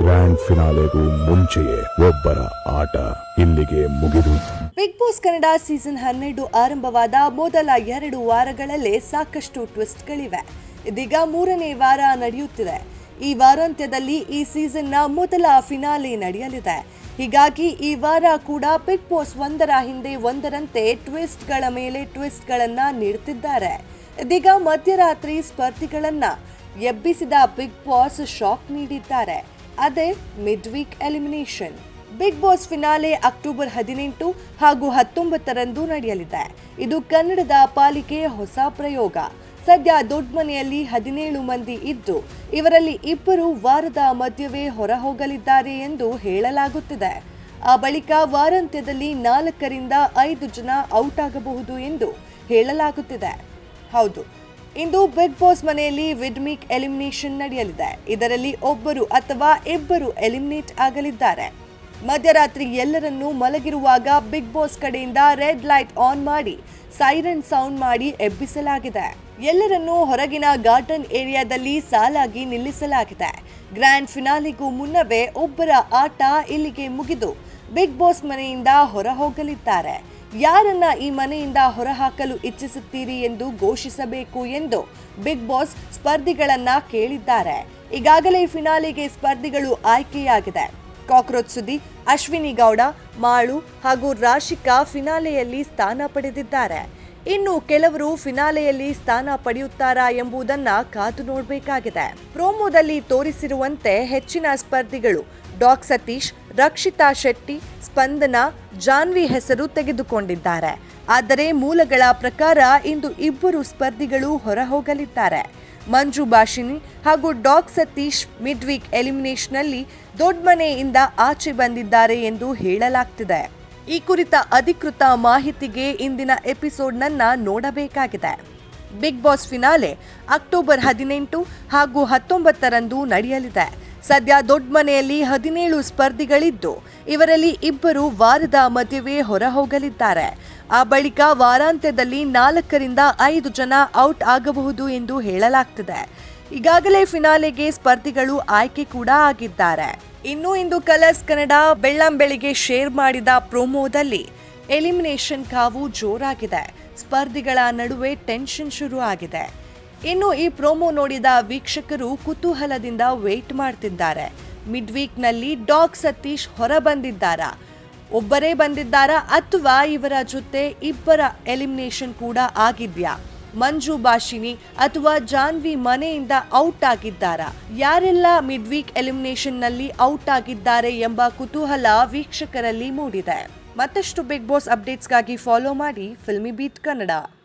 Grand ಫಿನಾಲೆಗೂ ಮುಂಚೆಯೇ ಒಬ್ಬರ ಆಟ ಇಲ್ಲಿಗೆ ಮುಗಿದು. ಬಿಗ್ ಬಾಸ್ ಕನ್ನಡ ಸೀಸನ್ ಹನ್ನೆರಡು ಆರಂಭವಾದ ಮೊದಲ ಎರಡು ವಾರಗಳಲ್ಲೇ ಸಾಕಷ್ಟು ಟ್ವಿಸ್ಟ್ಗಳಿವೆ. ಇದೀಗ ಮೂರನೇ ವಾರ ನಡೆಯುತ್ತಿದೆ. ಈ ವಾರಾಂತ್ಯದಲ್ಲಿ ಈ ಸೀಸನ್ನ ಮೊದಲ ಫಿನಾಲೆ ನಡೆಯಲಿದೆ. ಹೀಗಾಗಿ ಈ ವಾರ ಕೂಡ ಬಿಗ್ ಬಾಸ್ ಒಂದರ ಹಿಂದೆ ಒಂದರಂತೆ ಟ್ವಿಸ್ಟ್ಗಳ ಮೇಲೆ ಟ್ವಿಸ್ಟ್ಗಳನ್ನು ನೀಡುತ್ತಿದ್ದಾರೆ ಇದೀಗ ಮಧ್ಯರಾತ್ರಿ ಸ್ಪರ್ಧಿಗಳನ್ನ ಎಬ್ಬಿಸಿದ ಬಿಗ್ ಬಾಸ್ ಶಾಕ್ ನೀಡಿದ್ದಾರೆ. ಅದೇ mid week elimination Bigg Boss finale October ಹದಿನೆಂಟು ಹಾಗೂ ಹತ್ತೊಂಬತ್ತರಂದು ನಡೆಯಲಿದೆ. ಇದು ಕನ್ನಡದ ಪಾಲಿಕೆ ಹೊಸ ಪ್ರಯೋಗ. ಸದ್ಯ ದೊಡ್ಡ ಮನೆಯಲ್ಲಿ ಹದಿನೇಳು ಮಂದಿ ಇದ್ದು, ಇವರಲ್ಲಿ ಇಬ್ಬರು ವಾರದ ಮಧ್ಯವೇ ಹೊರ ಹೋಗಲಿದ್ದಾರೆ ಎಂದು ಹೇಳಲಾಗುತ್ತಿದೆ. ಆ ಬಳಿಕ ವಾರಾಂತ್ಯದಲ್ಲಿ ನಾಲ್ಕರಿಂದ ಐದು ಜನ ಔಟ್ ಆಗಬಹುದು ಎಂದು ಹೇಳಲಾಗುತ್ತಿದೆ. ಹೌದು ಇಂದು ಬಿಗ್ ಬಾಸ್ ಮನೆಯಲ್ಲಿ ವಿಡ್ಮಿಕ್ ಎಲಿಮಿನೇಷನ್ ನಡೆಯಲಿದೆ. ಇದರಲ್ಲಿ ಒಬ್ಬರು ಅಥವಾ ಇಬ್ಬರು ಎಲಿಮಿನೇಟ್ ಆಗಲಿದ್ದಾರೆ. ಮಧ್ಯರಾತ್ರಿ ಎಲ್ಲರನ್ನೂ ಮಲಗಿರುವಾಗ ಬಿಗ್ ಬಾಸ್ ಕಡೆಯಿಂದ ರೆಡ್ ಲೈಟ್ ಆನ್ ಮಾಡಿ, ಸೈರನ್ ಸೌಂಡ್ ಮಾಡಿ ಎಬ್ಬಿಸಲಾಗಿದೆ. ಎಲ್ಲರನ್ನೂ ಹೊರಗಿನ ಗಾರ್ಡನ್ ಏರಿಯಾದಲ್ಲಿ ಸಾಲಾಗಿ ನಿಲ್ಲಿಸಲಾಗಿದೆ. ಗ್ರ್ಯಾಂಡ್ ಫಿನಾಲಿಗೂ ಮುನ್ನವೇ ಒಬ್ಬರ ಆಟ ಇಲ್ಲಿಗೆ ಮುಗಿದು ಬಿಗ್ ಬಾಸ್ ಮನೆಯಿಂದ ಹೊರ ಹೋಗಲಿದ್ದಾರೆ ಯಾರನ್ನ ಈ ಮನೆಯಿಂದ ಹೊರಹಾಕಲು ಇಚ್ಛಿಸುತ್ತೀರಿ ಎಂದು ಘೋಷಿಸಬೇಕು ಎಂದು ಬಿಗ್ ಬಾಸ್ ಸ್ಪರ್ಧಿಗಳನ್ನ ಕೇಳಿದ್ದಾರೆ. ಈಗಾಗಲೇ ಫಿನಾಲೆಗೆ ಸ್ಪರ್ಧಿಗಳು ಆಯ್ಕೆಯಾಗಿದೆ. ಕಾಕ್ರೋಚ್ ಸುದ್ದಿ ಅಶ್ವಿನಿ ಗೌಡ, ಮಾಳು ಹಾಗೂ ರಾಶಿಕಾ ಫಿನಾಲೆಯಲ್ಲಿ ಸ್ಥಾನ ಪಡೆದಿದ್ದಾರೆ. ಇನ್ನು ಕೆಲವರು ಫಿನಾಲೆಯಲ್ಲಿ ಸ್ಥಾನ ಪಡೆಯುತ್ತಾರಾ ಎಂಬುದನ್ನ ಕಾದು ನೋಡಬೇಕಾಗಿದೆ. ಪ್ರೋಮೋದಲ್ಲಿ ತೋರಿಸಿರುವಂತೆ ಹೆಚ್ಚಿನ ಸ್ಪರ್ಧಿಗಳು ಡಾಕ್ ಸತೀಶ್, ರಕ್ಷಿತಾ ಶೆಟ್ಟಿ ಸ್ಪಂದನ ಜಾನ್ವಿ ಹೆಸರು ತೆಗೆದುಕೊಂಡಿದ್ದಾರೆ. ಆದರೆ ಮೂಲಗಳ ಪ್ರಕಾರ ಇಂದು ಇಬ್ಬರು ಸ್ಪರ್ಧಿಗಳು ಹೊರ ಹೋಗಲಿದ್ದಾರೆ ಮಂಜು ಭಾಷಿನಿ ಹಾಗೂ ಡಾಕ್ ಸತೀಶ್ ಮಿಡ್ ವೀಕ್ ಎಲಿಮಿನೇಷನ್ನಲ್ಲಿ ದೊಡ್ಡಮನೆಯಿಂದ ಆಚೆ ಬಂದಿದ್ದಾರೆ ಎಂದು ಹೇಳಲಾಗ್ತಿದೆ. ಈ ಕುರಿತ ಅಧಿಕೃತ ಮಾಹಿತಿಗೆ ಇಂದಿನ ಎಪಿಸೋಡ್ನನ್ನ ನೋಡಬೇಕಾಗಿದೆ. ಬಿಗ್ ಬಾಸ್ ಫಿನಾಲೆ ಅಕ್ಟೋಬರ್ ಹದಿನೆಂಟು ಹಾಗೂ ಹತ್ತೊಂಬತ್ತರಂದು ನಡೆಯಲಿದೆ. ಸದ್ಯ ದೊಡ್ಡ ಮನೆಯಲ್ಲಿ ಹದಿನೇಳು ಸ್ಪರ್ಧಿಗಳಿದ್ದು, ಇವರಲ್ಲಿ ಇಬ್ಬರು ವಾರದ ಮಧ್ಯವೇ ಹೊರ ಹೋಗಲಿದ್ದಾರೆ ಆ ಬಳಿಕ ವಾರಾಂತ್ಯದಲ್ಲಿ ನಾಲ್ಕರಿಂದ ಐದು ಜನ ಔಟ್ ಆಗಬಹುದು ಎಂದು ಹೇಳಲಾಗ್ತಿದೆ. ಈಗಾಗಲೇ ಫಿನಾಲೆಗೆ ಸ್ಪರ್ಧಿಗಳು ಆಯ್ಕೆ ಕೂಡ ಆಗಿದ್ದಾರೆ. ಇನ್ನು ಇಂದು ಕಲರ್ಸ್ ಕನ್ನಡ ಬೆಳ್ಳಂಬೆಳಿಗ್ಗೆ ಶೇರ್ ಮಾಡಿದ ಪ್ರೋಮೋದಲ್ಲಿ ಎಲಿಮಿನೇಷನ್ ಕಾವು ಜೋರಾಗಿದೆ. ಸ್ಪರ್ಧಿಗಳ ನಡುವೆ ಟೆನ್ಷನ್ ಶುರು ಆಗಿದೆ ಇನ್ನು ಈ ಪ್ರೋಮೋ ನೋಡಿದ ವೀಕ್ಷಕರು ಕುತೂಹಲದಿಂದ ವೇಟ್ ಮಾಡ್ತಿದ್ದಾರೆ. ಮಿಡ್ ವೀಕ್ನಲ್ಲಿ ಡಾಗ್ ಸತೀಶ್ ಹೊರ ಬಂದಿದ್ದಾರಾ ಒಬ್ಬರೇ ಬಂದಿದ್ದಾರಾ ಅಥವಾ ಇವರ ಜೊತೆ ಇಬ್ಬರ ಎಲಿಮಿನೇಷನ್ ಕೂಡ ಆಗಿದ್ಯಾ? ಮಂಜು ಬಾಷಿನಿ ಅಥವಾ ಜಾನ್ವಿ ಮನೆಯಿಂದ ಔಟ್ ಆಗಿದ್ದಾರಾ? ಯಾರೆಲ್ಲ ಮಿಡ್ ವೀಕ್ ಎಲಿಮಿನೇಷನ್ನಲ್ಲಿ ಔಟ್ ಆಗಿದ್ದಾರೆ ಎಂಬ ಕುತೂಹಲ ವೀಕ್ಷಕರಲ್ಲಿ ಮೂಡಿದೆ. ಮತ್ತಷ್ಟು ಬಿಗ್ ಬಾಸ್ ಅಪ್ಡೇಟ್ಸ್ಗಾಗಿ ಫಾಲೋ ಮಾಡಿ ಫಿಲ್ಮಿ ಬೀಟ್ ಕನ್ನಡ